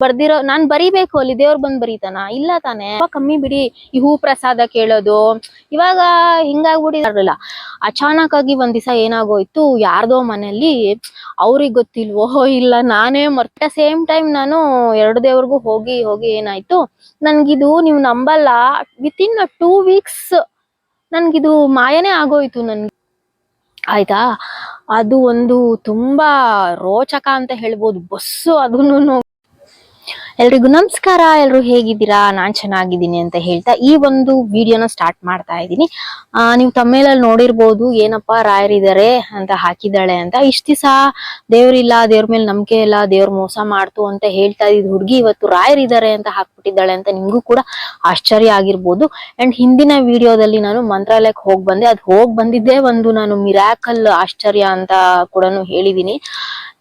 ಬರ್ದಿರೋ, ನಾನ್ ಬರಿಬೇಕು ಅಲ್ಲಿ ದೇವ್ರ್ ಬಂದ್ ಬರೀತಾನ? ಇಲ್ಲ ತಾನೆ. ಕಮ್ಮಿ ಬಿಡಿ, ಈ ಹೂ ಪ್ರಸಾದ ಕೇಳೋದು. ಇವಾಗ ಹಿಂಗಾಗ್ಬಿಟ್ಟಿದಾರಲ್ಲ ಅಚಾನಕ್ ಆಗಿ ಒಂದ್ ದಿವಸ ಏನಾಗೋಯ್ತು, ಯಾರ್ದೋ ಮನೇಲಿ ಅವ್ರಿಗ್ ಗೊತ್ತಿಲ್ವೋ ಇಲ್ಲ, ನಾನೇ ಮರ್ತ. ಸೇಮ್ ಟೈಮ್ ನಾನು ಎರಡು ದೇವ್ರಿಗೂ ಹೋಗಿ ಹೋಗಿ ಏನಾಯ್ತು, ನನ್ಗಿದು ನೀವ್ ನಂಬಲ್ಲ. ವಿತ್ ಇನ್ ಟೂ ವೀಕ್ಸ್ ನನ್ಗಿದು ಮಾಯನೇ ಆಗೋಯ್ತು ನನ್ಗೆ. ಆಯ್ತಾ? ಅದು ಒಂದು ತುಂಬಾ ರೋಚಕ ಅಂತ ಹೇಳ್ಬೋದು. ಬಸ್ಸು ಅದನ್ನು. ಎಲ್ರಿಗೂ ನಮಸ್ಕಾರ, ಎಲ್ರು ಹೇಗಿದ್ದೀರಾ? ನಾನ್ ಚೆನ್ನಾಗಿದ್ದೀನಿ ಅಂತ ಹೇಳ್ತಾ ಈ ಒಂದು ವಿಡಿಯೋನ ಸ್ಟಾರ್ಟ್ ಮಾಡ್ತಾ ಇದ್ದೀನಿ. ನೀವು ತಮ್ಮೇಲಲ್ಲಿ ನೋಡಿರ್ಬೋದು, ಏನಪ್ಪಾ ರಾಯರಿದ್ದಾರೆ ಅಂತ ಹಾಕಿದ್ದಾಳೆ ಅಂತ. ಇಷ್ಟು ದಿವಸ ದೇವ್ರಿಲ್ಲ ದೇವ್ರ ಮೇಲೆ ನಂಬಿಕೆ ಇಲ್ಲ, ದೇವ್ರ ಮೋಸ ಮಾಡ್ತು ಅಂತ ಹೇಳ್ತಾ ಇದ್ದ ಹುಡುಗಿ ಇವತ್ತು ರಾಯರಿದ್ದಾರೆ ಅಂತ ಹಾಕ್ಬಿಟ್ಟಿದ್ದಾಳೆ ಅಂತ ನಿಮ್ಗೂ ಕೂಡ ಆಶ್ಚರ್ಯ ಆಗಿರ್ಬೋದು. ಅಂಡ್ ಹಿಂದಿನ ವಿಡಿಯೋದಲ್ಲಿ ನಾನು ಮಂತ್ರಾಲಯಕ್ಕೆ ಹೋಗಿ ಬಂದೆ. ಅದ್ ಹೋಗ್ ಬಂದಿದ್ದೇ ಒಂದು ನಾನು ಮಿರಾಕಲ್ ಆಶ್ಚರ್ಯ ಅಂತ ಕೂಡ ಹೇಳಿದೀನಿ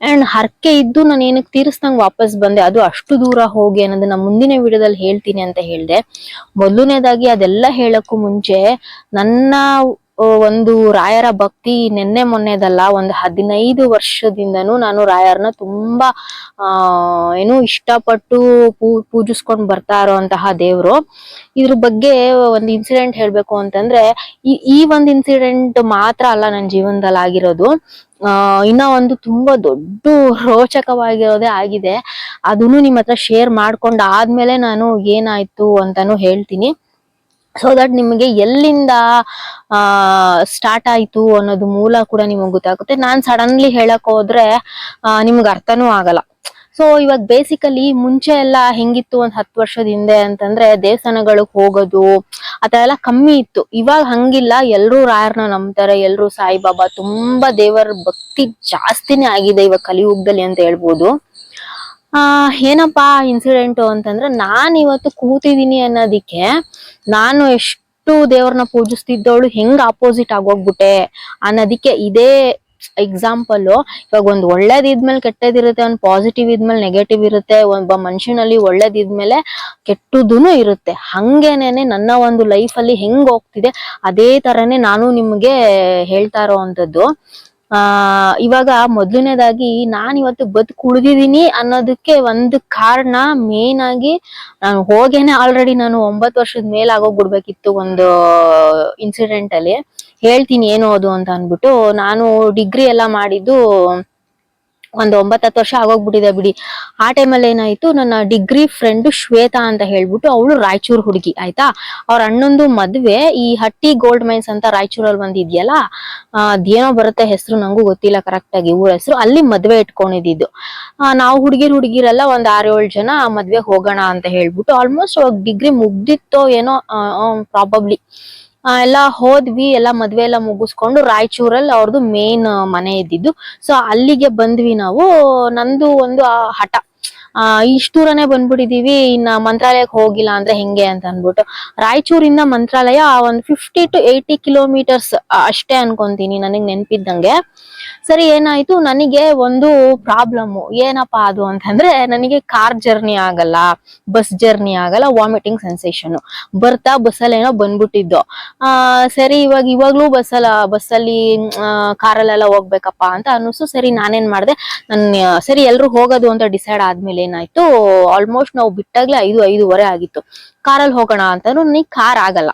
ಅಂಡ್ ಹರಕೆ ಇದ್ದು ನಾನು ಏನಕ್ಕೆ ತೀರಿಸ್ದಂಗೆ ವಾಪಸ್ ಬಂದೆ? ಅದು ಅಷ್ಟು ದೂರ ಹೋಗಿ ಅನ್ನೋದನ್ನ ಮುಂದಿನ ವಿಡಿಯೋದಲ್ಲಿ ಹೇಳ್ತೀನಿ ಅಂತ ಹೇಳ್ದೆ. ಮೊದಲನೇದಾಗಿ ಅದೆಲ್ಲ ಹೇಳಕ್ಕೂ ಮುಂಚೆ ನನ್ನ ಒಂದು ರಾಯರ ಭಕ್ತಿ ನಿನ್ನೆ ಮೊನ್ನೆದಲ್ಲ, ಒಂದು ಹದಿನೈದು ವರ್ಷದಿಂದನೂ ನಾನು ರಾಯರ್ನ ತುಂಬಾ, ಆ, ಏನು ಇಷ್ಟಪಟ್ಟು ಪೂ, ಪೂಜಿಸ್ಕೊಂಡ್ ಬರ್ತಾ ಇರೋಂತಹ ದೇವ್ರು. ಇದ್ರ ಬಗ್ಗೆ ಒಂದು ಇನ್ಸಿಡೆಂಟ್ ಹೇಳ್ಬೇಕು ಅಂತಂದ್ರೆ, ಈ ಈ ಒಂದು ಇನ್ಸಿಡೆಂಟ್ ಮಾತ್ರ ಅಲ್ಲ ನನ್ನ ಜೀವನದಲ್ಲಿ ಆಗಿರೋದು. ಇನ್ನ ಒಂದು ತುಂಬಾ ದೊಡ್ಡ ರೋಚಕವಾಗಿರೋದೇ ಆಗಿದೆ. ಅದನ್ನು ನಿಮ್ ಹತ್ರ ಶೇರ್ ಮಾಡ್ಕೊಂಡ್ ಆದ್ಮೇಲೆ ನಾನು ಏನಾಯ್ತು ಅಂತಾನು ಹೇಳ್ತೀನಿ. ಸೊ ದಟ್ ನಿಮಗೆ ಎಲ್ಲಿಂದ, ಆ ಸ್ಟಾರ್ಟ್ ಆಯಿತು ಅನ್ನೋದು ಮೂಲ ಕೂಡ ನಿಮಗೆ ಗೊತ್ತಾಗುತ್ತೆ. ನಾನ್ ಸಡನ್ಲಿ ಹೇಳಕ್ ಹೋದ್ರೆ ನಿಮ್ಗೆ ಅರ್ಥನೂ ಆಗಲ್ಲ. ಸೊ ಇವಾಗ ಬೇಸಿಕಲಿ ಮುಂಚೆ ಎಲ್ಲ ಹೆಂಗಿತ್ತು ಒಂದ್ ಹತ್ತು ವರ್ಷದ ಹಿಂದೆ ಅಂತಂದ್ರೆ ದೇವಸ್ಥಾನಗಳಿಗೆ ಹೋಗೋದು ಆತರ ಎಲ್ಲ ಕಮ್ಮಿ ಇತ್ತು. ಇವಾಗ ಹಂಗಿಲ್ಲ. ಎಲ್ರೂ ರಾಯರ್ನ ನಂಬ್ತಾರೆ, ಎಲ್ರೂ ಸಾಯಿಬಾಬಾ ತುಂಬಾ ದೇವರ ಭಕ್ತಿ ಜಾಸ್ತಿನೇ ಆಗಿದೆ ಇವಾಗ ಕಲಿಯುಗದಲ್ಲಿ ಅಂತ ಹೇಳ್ಬೋದು. ಆ, ಏನಪ್ಪಾ ಇನ್ಸಿಡೆಂಟ್ ಅಂತಂದ್ರೆ ನಾನ್ ಇವತ್ತು ಕೂತಿದೀನಿ ಅನ್ನೋದಿಕ್ಕೆ ನಾನು ಎಷ್ಟು ದೇವ್ರನ್ನ ಪೂಜಿಸ್ತಿದ್ದವಳು ಹೆಂಗ್ ಆಪೋಸಿಟ್ ಆಗೋಗ್ಬಿಟ್ಟೆ ಅನ್ನೋದಿಕ್ಕೆ ಇದೇ ಎಕ್ಸಾಂಪಲ್ ಇವಾಗ ಒಂದ್ ಒಳ್ಳೇದ್ ಇದ್ಮೇಲೆ ಕೆಟ್ಟದಿರುತ್ತೆ, ಒಂದ್ ಪಾಸಿಟಿವ್ ಇದ್ಮೇಲೆ ನೆಗೆಟಿವ್ ಇರುತ್ತೆ, ಒಬ್ಬ ಮನುಷ್ಯನಲ್ಲಿ ಒಳ್ಳೇದ್ ಇದ್ಮೇಲೆ ಕೆಟ್ಟದೂನು ಇರುತ್ತೆ. ಹಂಗೇನೇನೆ ನನ್ನ ಒಂದು ಲೈಫ್ ಅಲ್ಲಿ ಹೆಂಗ್ ಹೋಗ್ತಿದೆ, ಅದೇ ತರನೇ ನಾನು ನಿಮ್ಗೆ ಹೇಳ್ತಾ ಇರೋವಂಥದ್ದು. ಆ, ಇವಾಗ ಮೊದಲನೇದಾಗಿ ನಾನ್ ಇವತ್ತು ಬದುಕು ಉಳಿದಿದೀನಿ ಅನ್ನೋದಕ್ಕೆ ಒಂದು ಕಾರಣ ಮೇನ್ ಆಗಿ ನಾನು ಹೋಗೇನೆ ಆಲ್ರೆಡಿ ನಾನು ಒಂಬತ್ತು ವರ್ಷದ ಮೇಲೆ ಆಗೋಗ್ಬಿಡ್ಬೇಕಿತ್ತು ಒಂದು ಇನ್ಸಿಡೆಂಟ್ ಅಲ್ಲಿ. ಹೇಳ್ತೀನಿ ಏನು ಅದು ಅಂತ ಅಂದ್ಬಿಟ್ಟು. ನಾನು ಡಿಗ್ರಿ ಎಲ್ಲ ಮಾಡಿದ್ದು ಒಂದು ಒಂಬತ್ತು ಹತ್ತು ವರ್ಷ ಆಗೋಗ್ಬಿಟ್ಟಿದೆ ಬಿಡಿ. ಆ ಟೈಮಲ್ಲಿ ಏನಾಯ್ತು, ನನ್ನ ಡಿಗ್ರಿ ಫ್ರೆಂಡ್ ಶ್ವೇತಾ ಅಂತ ಹೇಳ್ಬಿಟ್ಟು ಅವಳು ರಾಯಚೂರು ಹುಡುಗಿ, ಆಯ್ತಾ? ಅವ್ರ ಅಣ್ಣಂದು ಮದ್ವೆ ಈ ಹಟ್ಟಿ ಗೋಲ್ಡ್ ಮೈನ್ಸ್ ಅಂತ ರಾಯಚೂರಲ್ಲಿ ಬಂದಿದ್ಯಲ್ಲ ಅದೇನೋ ಬರುತ್ತೆ ಹೆಸರು ನಂಗೂ ಗೊತ್ತಿಲ್ಲ ಕರೆಕ್ಟ್ ಆಗಿ, ಊರ ಹೆಸರು. ಅಲ್ಲಿ ಮದ್ವೆ ಇಟ್ಕೊಂಡಿದ್ದು. ನಾವು ಹುಡುಗಿರ್ ಹುಡುಗಿರೆಲ್ಲ ಒಂದ್ ಆರು ಏಳು ಜನ ಮದ್ವೆ ಹೋಗೋಣ ಅಂತ ಹೇಳ್ಬಿಟ್ಟು ಆಲ್ಮೋಸ್ಟ್ ಡಿಗ್ರಿ ಮುಗ್ದಿತ್ತೋ ಏನೋ ಪ್ರಾಬಬ್ಲಿ ಎಲ್ಲ ಹೋದ್ವಿ, ಎಲ್ಲ ಮದ್ವೆ ಎಲ್ಲ ಮುಗಿಸ್ಕೊಂಡು ರಾಯಚೂರಲ್ಲಿ ಅವ್ರದ್ದು ಮೇನ್ ಮನೆ ಇದ್ದಿದ್ದು. ಸೊ ಅಲ್ಲಿಗೆ ಬಂದ್ವಿ ನಾವು, ನಂದು ಒಂದು ಹಠ. ಆ, ಇಷ್ಟ್ ದೂರನೇ ಬಂದ್ಬಿಟ್ಟಿದೀವಿ, ಇನ್ನ ಮಂತ್ರಾಲಯಕ್ಕೆ ಹೋಗಿಲ್ಲ ಅಂದ್ರೆ ಹೆಂಗೆ ಅಂತ ಅನ್ಬಿಟ್ಟು ರಾಯಚೂರಿಂದ ಮಂತ್ರಾಲಯ ಒಂದ್ ಫಿಫ್ಟಿ ಟು ಏಯ್ಟಿ ಕಿಲೋಮೀಟರ್ಸ್ ಅಷ್ಟೇ ಅನ್ಕೊಂತೀನಿ ನನಗ್ ನೆನ್ಪಿದ್ದಂಗೆ. ಸರಿ, ಏನಾಯ್ತು? ನನಗೆ ಒಂದು ಪ್ರಾಬ್ಲಮ್ ಏನಪ್ಪಾ ಅದು ಅಂತಂದ್ರೆ, ನನಗೆ ಕಾರ್ ಜರ್ನಿ ಆಗಲ್ಲ ಬಸ್ ಜರ್ನಿ ಆಗಲ್ಲ ವಾಮಿಟಿಂಗ್ ಸೆನ್ಸೇಷನ್ ಬರ್ತಾ ಬಸ್ಸಲ್ಲಿ ಏನೋ ಬಂದ್ಬಿಟ್ಟಿದ್ದು. ಆ, ಸರಿ, ಇವಾಗ ಇವಾಗ್ಲೂ ಬಸ್ಸಲ್ಲ ಬಸ್ಸಲ್ಲಿ ಕಾರಲ್ಲೆಲ್ಲ ಹೋಗ್ಬೇಕಪ್ಪ ಅಂತ ಅನ್ನಿಸು ಸರಿ, ನಾನೇನ್ ಮಾಡ್ದೆ? ನನ್, ಸರಿ, ಎಲ್ರು ಹೋಗೋದು ಅಂತ ಡಿಸೈಡ್ ಆದ್ಮೇಲೆ ಏನಾಯ್ತು? ಆಲ್ಮೋಸ್ಟ್ ನಾವು ಬಿಟ್ಟಾಗ್ಲೇ ಐದು, ಐದೂವರೆ ಆಗಿತ್ತು. ಕಾರಲ್ಲಿ ಹೋಗೋಣ ಅಂತ ನೀ ಕಾರ್ ಆಗಲ್ಲ.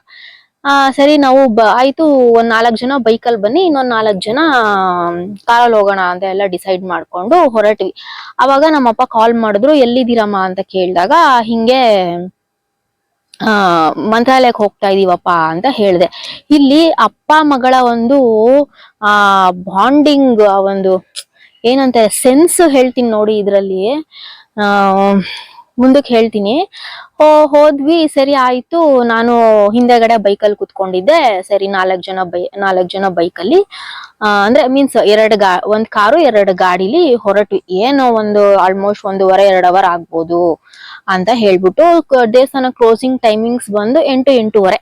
ಆ, ಸರಿ, ನಾವು ಬ, ಆಯ್ತು, ಒಂದ್ ನಾಲ್ಕ್ ಜನ ಬೈಕಲ್ಲಿ ಬನ್ನಿ, ಇನ್ನೊಂದ್ ನಾಲ್ಕ್ ಜನ ಕಾರಲ್ಲಿ ಹೋಗೋಣ ಅಂತ ಎಲ್ಲ ಡಿಸೈಡ್ ಮಾಡ್ಕೊಂಡು ಹೊರಟ್ವಿ. ಅವಾಗ ನಮ್ಮಪ್ಪ ಕಾಲ್ ಮಾಡಿದ್ರು, ಎಲ್ಲಿದ್ದೀರಮ್ಮ? ಅಂತ ಕೇಳಿದಾಗ, ಹಿಂಗೆ, ಆ, ಮಂತ್ರಾಲಯಕ್ಕೆ ಹೋಗ್ತಾ ಇದೀವಪ್ಪ ಅಂತ ಹೇಳ್ದೆ. ಇಲ್ಲಿ ಅಪ್ಪ ಮಗಳ ಒಂದು, ಆ ಬಾಂಡಿಂಗ್ ಒಂದು, ಏನಂತ ಸೆನ್ಸ್ ಹೇಳ್ತೀನಿ ನೋಡಿ ಇದ್ರಲ್ಲಿ. ಆ ಮುಂದಕ್ಕೆ ಹೇಳ್ತೀನಿ. ಹೋದ್ವಿ, ಸರಿ ಆಯ್ತು. ನಾನು ಹಿಂದೆಗಡೆ ಬೈಕಲ್ಲಿ ಕುತ್ಕೊಂಡಿದ್ದೆ. ಸರಿ, ನಾಲ್ಕು ಜನ ಬೈ, ನಾಲ್ಕು ಜನ ಬೈಕಲ್ಲಿ. ಅಂದ್ರೆ ಮೀನ್ಸ್ ಎರಡು ಗಾ, ಒಂದ್ ಕಾರು, ಎರಡು ಗಾಡಿಲಿ ಹೊರಟ್ವಿ ಏನೋ ಒಂದು ಆಲ್ಮೋಸ್ಟ್ ಒಂದೂವರೆ, ಎರಡ್ ಅವರ್ ಆಗ್ಬೋದು ಅಂತ ಹೇಳ್ಬಿಟ್ಟು ದೇವಸ್ಥಾನ ಕ್ಲೋಸಿಂಗ್ ಟೈಮಿಂಗ್ಸ್ ಬಂದು ಎಂಟು, ಎಂಟೂವರೆ.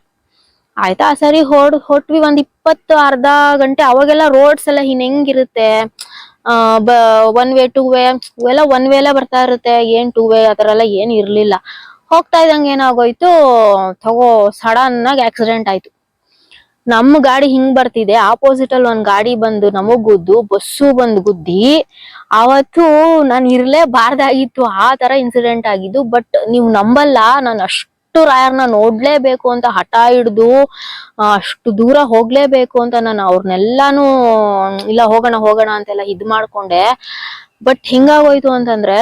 ಆಯ್ತಾ? ಸರಿ, ಹೊಡ್, ಹೊಟ್ವಿ ಒಂದ್ ಇಪ್ಪತ್ತು ಅರ್ಧ ಗಂಟೆ. ಅವಾಗೆಲ್ಲ ರೋಡ್ಸ್ ಎಲ್ಲ ಆ ಬ ಒನ್ ವೇ ಟೂ ವೇ ಎಲ್ಲ ಒನ್ ವೇ ಎಲ್ಲ ಬರ್ತಾ ಇರುತ್ತೆ. ಏನ್ ಟೂ ವೇ ಆತರ ಎಲ್ಲ ಏನ್ ಇರ್ಲಿಲ್ಲ. ಹೋಗ್ತಾ ಇದ್ದಂಗೆ ಏನಾಗೋಯ್ತು, ತಗೋ ಸಡನ್ ಆಗಿ ಆಕ್ಸಿಡೆಂಟ್ ಆಯ್ತು. ನಮ್ಮ ಗಾಡಿ ಹಿಂಗ್ ಬರ್ತಿದೆ. ಆಪೋಸಿಟ್ ಅಲ್ಲಿ ಒಂದ್ ಗಾಡಿ ಬಂದು ನಮಗ್ ಗುದ್ದು, ಬಸ್ಸು ಬಂದು ಗುದ್ದಿ ಅವತ್ತು ನಾನು ಇರ್ಲೇಬಾರ್ದಾಗಿತ್ತು. ಆ ತರ ಇನ್ಸಿಡೆಂಟ್ ಆಗಿದ್ದು ಬಟ್ ನೀವು ನಂಬಲ್ಲ. ನಾನು ಅಷ್ಟು ರಾಯರ್ನ ನೋಡ್ಲೇಬೇಕು ಅಂತ ಹಠ ಹಿಡ್ದು ಅಷ್ಟು ದೂರ ಹೋಗ್ಲೇಬೇಕು ಅಂತ ನಾನು ಅವ್ರನ್ನೆಲ್ಲಾನು, ಇಲ್ಲ ಹೋಗೋಣ ಹೋಗೋಣ ಅಂತೆಲ್ಲ ಇದ್ ಮಾಡ್ಕೊಂಡೆ. ಬಟ್ ಹಿಂಗಾಗೋಯ್ತು ಅಂತಂದ್ರೆ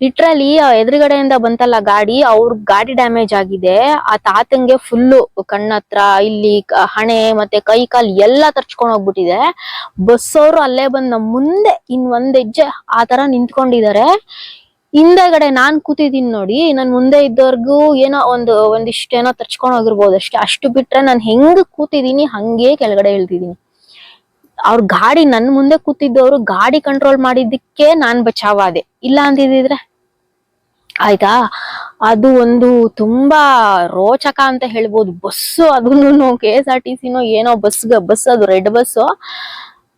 ಲಿಟ್ರಲಿ ಎದುರುಗಡೆಯಿಂದ ಬಂತಲ್ಲ ಗಾಡಿ, ಅವ್ರ ಗಾಡಿ ಡ್ಯಾಮೇಜ್ ಆಗಿದೆ. ಆ ತಾತಂಗೆ ಫುಲ್ಲು ಕಣ್ಣತ್ರ, ಇಲ್ಲಿ ಹಣೆ ಮತ್ತೆ ಕೈ ಕಾಲು ಎಲ್ಲ ತರ್ಚ್ಕೊಂಡ್ ಹೋಗ್ಬಿಟ್ಟಿದೆ. ಬಸ್ ಅವರು ಅಲ್ಲೇ ಬಂದ್ ಮುಂದೆ ಇನ್ ಒಂದ್ ಹೆಜ್ಜೆ ಆ ತರ ನಿಂತ್ಕೊಂಡಿದ್ದಾರೆ. ಹಿಂದೆಗಡೆ ನಾನ್ ಕೂತಿದೀನಿ ನೋಡಿ, ನನ್ ಮುಂದೆ ಇದ್ದವ್ರಿಗೂ ಏನೋ ಒಂದು ಒಂದಿಷ್ಟೇನೋ ತರ್ಚ್ಕೊಂಡ್ ಹೋಗಿರ್ಬೋದು ಅಷ್ಟೇ. ಅಷ್ಟು ಬಿಟ್ರೆ ನಾನ್ ಹೆಂಗ್ ಕೂತಿದೀನಿ ಹಂಗೆ ಕೆಳಗಡೆ ಇಳ್ದಿದೀನಿ ಅವ್ರ ಗಾಡಿ ನನ್ ಮುಂದೆ ಕೂತಿದ್ದವ್ರು ಗಾಡಿ ಕಂಟ್ರೋಲ್ ಮಾಡಿದ್ದಕ್ಕೆ ನಾನ್ ಬಚಾವಾದೆ. ಇಲ್ಲ ಅಂತಿದ್ರೆ ಆಯ್ತಾ? ಅದು ಒಂದು ತುಂಬಾ ರೋಚಕ ಅಂತ ಹೇಳ್ಬೋದು. ಬಸ್ಸು ಅದನ್ನು ಕೆ ಎಸ್ ಆರ್ ಟಿ ಸಿನೋ ಏನೋ ಬಸ್ ಬಸ್ ಅದು ರೆಡ್ ಬಸ್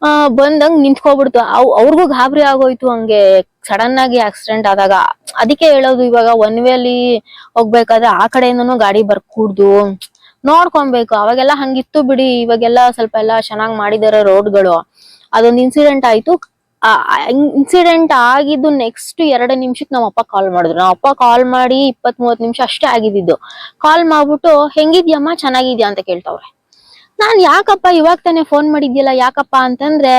ಆ, ಬಂದಂಗ್ ನಿಂತ್ಕೊಬಿಡ್ತು. ಅವ್, ಅವ್ರಿಗೂ ಗಾಬರಿ ಆಗೋಯ್ತು ಹಂಗೆ. ಸಡನ್ ಆಗಿ ಆಕ್ಸಿಡೆಂಟ್ ಆದಾಗ. ಅದಕ್ಕೆ ಹೇಳೋದು ಇವಾಗ ಒನ್ ವೇ ಅಲ್ಲಿ ಹೋಗ್ಬೇಕಾದ್ರೆ ಆ ಕಡೆಯಿಂದನು ಗಾಡಿ ಬರ್ಕೂಡ್ದು. ನೋಡ್ಕೊಬೇಕು ಅವಾಗೆಲ್ಲ ಹಂಗಿತ್ತು ಬಿಡಿ. ಇವಾಗೆಲ್ಲ ಸ್ವಲ್ಪ ಎಲ್ಲ ಚೆನ್ನಾಗ್ ಮಾಡಿದಾರೆ ರೋಡ್ಗಳು. ಅದೊಂದು ಇನ್ಸಿಡೆಂಟ್ ಆಯ್ತು. ಇನ್ಸಿಡೆಂಟ್ ಆಗಿದ್ದು ನೆಕ್ಸ್ಟ್ ಎರಡು ನಿಮಿಷಕ್ಕೆ ನಮ್ಮ ಅಪ್ಪ ಕಾಲ್ ಮಾಡಿದ್ರು. ನಮ್ಮ ಅಪ್ಪ ಕಾಲ್ ಮಾಡಿ ಇಪ್ಪತ್ ಮೂವತ್ ನಿಮಿಷ ಅಷ್ಟೇ ಆಗಿದ್ದು ಕಾಲ್ ಮಾಡ್ಬಿಟ್ಟು, ಹೆಂಗಿದ್ಯಮ್ಮ? ಚೆನ್ನಾಗಿದ್ಯಾ? ಅಂತ ಕೇಳ್ತಾವ್ರೆ. ನಾನ್ ಯಾಕಪ್ಪ ಇವಾಗ ತಾನೇ ಫೋನ್ ಮಾಡಿದ್ಯಲ್ಲ, ಯಾಕಪ್ಪ ಅಂತಂದ್ರೆ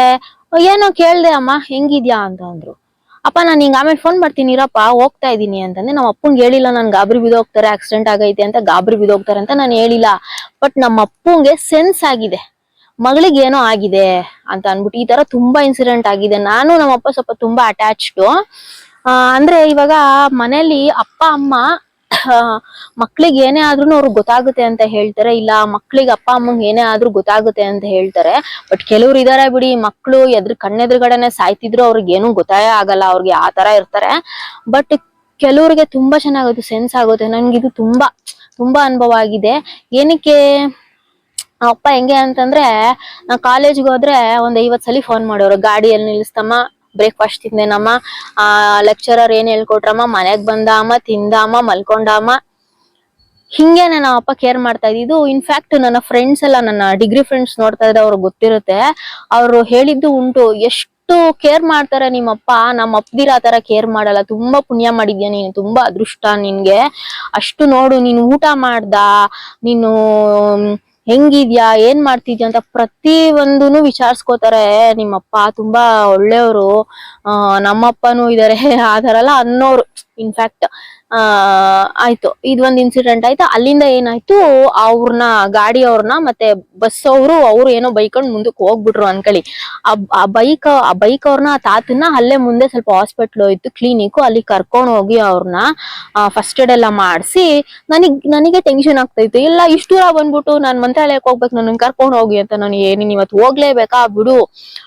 ಏನೋ ಕೇಳ್ದೆ, ಅಮ್ಮ, ಹೆಂಗಿದ್ಯಾ? ಅಂತ ಅಂದ್ರು. ಅಪ್ಪ, ನಾನು ಹಿಂಗ ಆಮೇಲೆ ಫೋನ್ ಮಾಡ್ತೀನಿ, ಇರಪ್ಪ, ಹೋಗ್ತಾ ಇದೀನಿ ಅಂತಂದ್ರೆ ನಮ್ಮ ಅಪ್ಪಂಗೆ ಹೇಳಿಲ್ಲ ನನ್ ಗಾಬರಿ ಬಿದೋಗ್ತಾರೆ ಆಕ್ಸಿಡೆಂಟ್ ಆಗೈತೆ ಅಂತ ಗಾಬರಿ ಬಿದೋಗ್ತಾರೆ ಅಂತ ನಾನು ಹೇಳಿಲ್ಲ. ಬಟ್ ನಮ್ಮ ಅಪ್ಪಂಗೆ ಸೆನ್ಸ್ ಆಗಿದೆ. ಮಗಳಿಗೆ ಏನೋ ಆಗಿದೆ ಅಂತ ಅನ್ಬಿಟ್ಟು ಈ ತರ ತುಂಬಾ ಇನ್ಸಿಡೆಂಟ್ ಆಗಿದೆ. ನಾನು ನಮ್ಮ ಅಪ್ಪ ಸ್ವಲ್ಪ ತುಂಬಾ ಅಟ್ಯಾಚ್ಡ್ ಅಂದ್ರೆ ಇವಾಗ ಮನೇಲಿ ಅಪ್ಪ, ಅಮ್ಮ ಮಕ್ಳಿಗೆ ಏನೇ ಆದ್ರೂ ಅವ್ರಿಗೆ ಗೊತ್ತಾಗುತ್ತೆ ಅಂತ ಹೇಳ್ತಾರೆ. ಇಲ್ಲ, ಮಕ್ಳಿಗೆ ಅಪ್ಪ, ಅಮ್ಮಂಗೆ ಏನೇ ಆದ್ರೂ ಗೊತ್ತಾಗುತ್ತೆ ಅಂತ ಹೇಳ್ತಾರೆ. ಬಟ್ ಕೆಲವ್ರು ಇದಾರೆ ಬಿಡಿ, ಮಕ್ಳು ಎದ್ರ ಕಣ್ಣೆದ್ರುಗಡೆನೆ ಸಾಯ್ತಿದ್ರು, ಅವ್ರಿಗೆ ಏನೂ ಗೊತ್ತೇ ಆಗಲ್ಲ. ಅವ್ರಿಗೆ ಆ ತರ ಇರ್ತಾರೆ. ಬಟ್ ಕೆಲವ್ರಿಗೆ ತುಂಬಾ ಚೆನ್ನಾಗುತ್ತೆ ಸೆನ್ಸ್ ಆಗುತ್ತೆ. ನನ್ಗಿದು ತುಂಬಾ ತುಂಬಾ ಅನುಭವ ಆಗಿದೆ. ಏನಕ್ಕೆ, ಅಪ್ಪ ಹೆಂಗೆ ಅಂತಂದ್ರೆ, ನಾ ಕಾಲೇಜ್ಗೆ ಹೋದ್ರೆ ಒಂದ್ ಐವತ್ ಸಲ ಫೋನ್ ಮಾಡೋರು. ಗಾಡಿಯಲ್ಲಿ ನಿಲ್ಲಿಸ್ತಮ್ಮ ಬ್ರೇಕ್ಫಾಸ್ಟ್ ತಿಂದೇನಮ್ಮ. ಆ ಲೆಕ್ಚರರ್ ಏನ್ ಹೇಳ್ಕೊಟ್ರಮ್ಮ, ಮನೆಗ್ ಬಂದಾಮ, ತಿಂದಾಮ, ಮಲ್ಕೊಂಡಾಮ. ಹಿಂಗೆ ನನ್ನ ಅಪ್ಪ ಕೇರ್ ಮಾಡ್ತಾ ಇದ್ದಿದ್ದು. ಇನ್ಫ್ಯಾಕ್ಟ್ ನನ್ನ ಫ್ರೆಂಡ್ಸ್ ಎಲ್ಲ, ನನ್ನ ಡಿಗ್ರಿ ಫ್ರೆಂಡ್ಸ್ ನೋಡ್ತಾ ಇದ್ರೆ ಅವ್ರಿಗೆ ಗೊತ್ತಿರುತ್ತೆ. ಅವ್ರು ಹೇಳಿದ್ದು ಉಂಟು. ಎಷ್ಟು ಕೇರ್ ಮಾಡ್ತಾರೆ ನಿಮ್ಮಪ್ಪ? ನಮ್ಮ ಅಪ್ಪದಿರ ಆ ತರ ಕೇರ್ ಮಾಡಲ್ಲ. ತುಂಬಾ ಪುಣ್ಯ ಮಾಡಿದ್ಯಾ ನೀನು? ತುಂಬಾ ಅದೃಷ್ಟ ನಿನ್ಗೆ. ಅಷ್ಟು ನೋಡು, ನೀನು ಊಟ ಮಾಡ್ದ? ನೀನು ಹೆಂಗಿದ್ಯಾ, ಏನ್ ಮಾಡ್ತಿದ್ಯಾ ಅಂತ ಪ್ರತಿ ಒಂದೂನು ವಿಚಾರಿಸ್ಕೋತಾರೆ. ನಿಮ್ಮಪ್ಪ ತುಂಬಾ ಒಳ್ಳೆಯವರು. ನಮ್ಮಪ್ಪನೂ ಇದಾರೆ. ಆ ತರ ಎಲ್ಲ ಅನ್ನೋರು. ಇನ್ಫ್ಯಾಕ್ಟ್ ಆ, ಆಯ್ತು. ಒಂದು ಇನ್ಸಿಡೆಂಟ್ ಆಯ್ತು? ಅಲ್ಲಿಂದ ಏನಾಯ್ತು? ಅವ್ರನ್ನ ಗಾಡಿ ಅವ್ರನ್ನ ಮತ್ತೆ ಬಸ್ ಅವರು, ಅವ್ರು ಏನೋ ಬೈಕೊಂಡ್ ಮುಂದಕ್ಕೆ ಹೋಗ್ಬಿಟ್ರು ಅನ್ಕೊಳ್ಳಿ ಆ ಬೈಕ್ ಆ ಬೈಕ್ ಅವ್ರನ್ನ ಆ ತಾತನ್ನ ಅಲ್ಲೇ ಮುಂದೆ ಸ್ವಲ್ಪ ಹಾಸ್ಪಿಟ್ಲ್ ಹೋಯ್ತು ಕ್ಲಿನಿಕ್ ಅಲ್ಲಿ ಕರ್ಕೊಂಡ್ ಹೋಗಿ ಅವ್ರನ್ನ ಫಸ್ಟ್ ಏಡ್ ಎಲ್ಲ ಮಾಡಿಸಿ, ನನಗ್, ನನಗೆ ಟೆನ್ಷನ್ ಆಗ್ತೈತೆ ಇಲ್ಲ, ಇಷ್ಟು ದೂರ ಬಂದ್ಬಿಟ್ಟು ನಾನ್ ಮಂತ್ರಾಲಯಕ್ಕೆ ಹೋಗ್ಬೇಕು ನನ್ನ ಕರ್ಕೊಂಡ್ ಹೋಗಿ ಅಂತ ನಾನು ಏನಿನ್ ಇವತ್ತು ಹೋಗ್ಲೇಬೇಕಾ? ಬಿಡು.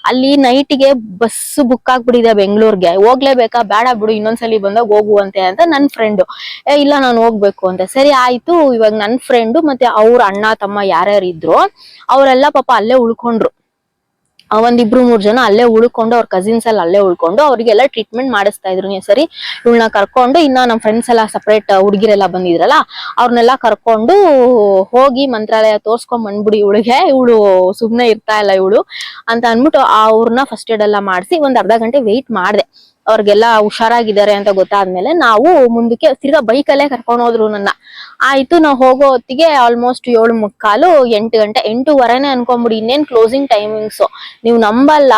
ಅಲ್ಲಿ ನೈಟ್ಗೆ ಬಸ್ ಬುಕ್ ಆಗ್ಬಿಟ್ಟಿದೆ ಬೆಂಗಳೂರಿಗೆ ಹೋಗ್ಲೇಬೇಕಾ? ಬೇಡ ಬಿಡು, ಇನ್ನೊಂದ್ಸಲಿ ಬಂದಾಗ ಹೋಗುವಂತೆ ಅಂತ ನನ್ ಫ್ರೆಂಡ್ ಏ, ಇಲ್ಲ, ನಾನು ಹೋಗ್ಬೇಕು ಅಂತ. ಸರಿ, ಆಯ್ತು. ಇವಾಗ ನನ್ನ ಫ್ರೆಂಡು ಮತ್ತೆ ಅವ್ರ ಅಣ್ಣ, ತಮ್ಮ ಯಾರ್ಯಾರು ಇದ್ರು, ಅವರೆಲ್ಲ ಪಾಪ ಅಲ್ಲೇ ಉಳ್ಕೊಂಡ್ರು. ಒಂದಿಬ್ರು, ಮೂರ್ ಜನ ಅಲ್ಲೇ ಉಳ್ಕೊಂಡು ಅವ್ರ ಕಸಿನ್ಸ್ ಎಲ್ಲ ಅಲ್ಲೇ ಉಳ್ಕೊಂಡು ಅವರಿಗೆಲ್ಲ ಟ್ರೀಟ್ಮೆಂಟ್ ಮಾಡಿಸ್ತಾ ಇದ್ರು. ನೀವು ಸರಿ, ಇವಳನ್ನ ಕರ್ಕೊಂಡು ಇನ್ನ ನಮ್ಮ ಫ್ರೆಂಡ್ಸ್ ಎಲ್ಲ ಸಪ್ರೇಟ್ ಹುಡುಗಿರೆಲ್ಲ ಬಂದಿದ್ರಲ್ಲ ಅವ್ರನ್ನೆಲ್ಲ ಕರ್ಕೊಂಡು ಹೋಗಿ ಮಂತ್ರಾಲಯ ತೋರ್ಸ್ಕೊಂಡ್ ಬಂದ್ಬಿಡಿ ಇವಳಿಗೆ. ಇವಳು ಸುಮ್ನೆ ಇರ್ತಾ ಇಲ್ಲ ಇವಳು ಅಂತ ಅನ್ಬಿಟ್ಟು ಅವ್ರನ್ನ ಫಸ್ಟ್ ಏಡ್ ಎಲ್ಲ ಮಾಡಿಸಿ ಒಂದ್ ಅರ್ಧ ಗಂಟೆ ವೆಯ್ಟ್ ಮಾಡ್ದೆ. ಅವ್ರಿಗೆಲ್ಲ ಹುಷಾರಾಗಿದ್ದಾರೆ ಅಂತ ಗೊತ್ತಾದ್ಮೇಲೆ ನಾವು ಮುಂದಕ್ಕೆ ತಿರ್ಗಾ ಬೈಕಲ್ಲೇ ಕರ್ಕೊಂಡು ಹೋದ್ರು ನನ್ನ. ಆಯ್ತು, ನಾವು ಹೋಗೋ ಹೊತ್ತಿಗೆ ಆಲ್ಮೋಸ್ಟ್ ಏಳು ಮುಕ್ಕಾಲು ಎಂಟು ಗಂಟೆ, ಎಂಟೂವರೆನೆ ಅನ್ಕೊಂಬಿಡಿ, ಇನ್ನೇನ್ ಕ್ಲೋಸಿಂಗ್ ಟೈಮಿಂಗ್ಸ್ ನೀವು ನಂಬಲ್ಲ